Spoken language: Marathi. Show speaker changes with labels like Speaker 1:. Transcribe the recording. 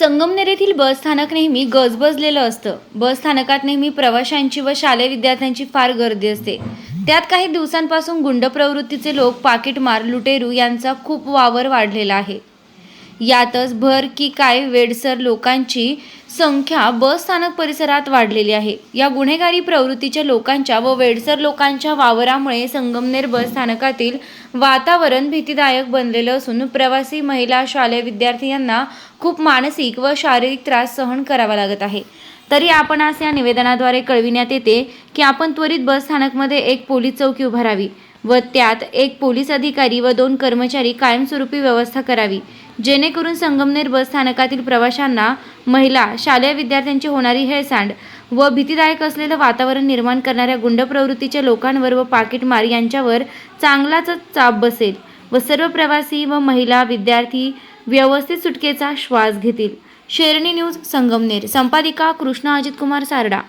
Speaker 1: संगमनेर येथील बस स्थानक नेहमी गजबजलेलं असतं. बस स्थानकात नेहमी प्रवाशांची व शालेय विद्यार्थ्यांची फार गर्दी असते. त्यात काही दिवसांपासून गुंड प्रवृत्तीचे लोक पाकिटमार लुटेरू यांचा खूप वावर वाढलेला आहे. यातच भर की काय वेडसर लोकांची संख्या बस स्थानक परिसरात वाढलेली आहे. या गुन्हेगारी प्रवृत्तीच्या लोकांच्या व वेडसर लोकांच्या वावरामुळे संगमनेर बस स्थानकातील वातावरण भीतीदायक बनलेलं असून प्रवासी महिला शालेय विद्यार्थी यांना खूप मानसिक व शारीरिक त्रास सहन करावा लागत आहे. तरी आपण आज या निवेदनाद्वारे कळविण्यात येते की आपण त्वरित बस स्थानकमध्ये एक पोलीस चौकी उभारावी व त्यात एक पोलीस अधिकारी व दोन कर्मचारी कायमस्वरूपी व्यवस्था करावी. जेणेकरून संगमनेर बस स्थानकातील प्रवाशांना महिला शालेय विद्यार्थ्यांची होणारी हेळसांड व भीतीदायक असलेलं वातावरण निर्माण करणाऱ्या गुंड प्रवृत्तीच्या लोकांवर व पाकिटमार यांच्यावर चांगलाच चाप बसेल व सर्व प्रवासी व महिला विद्यार्थी व्यवस्थित सुटकेचा श्वास घेतील. शेरणी न्यूज संगमनेर संपादिका कृष्णा अजित कुमार सारडा.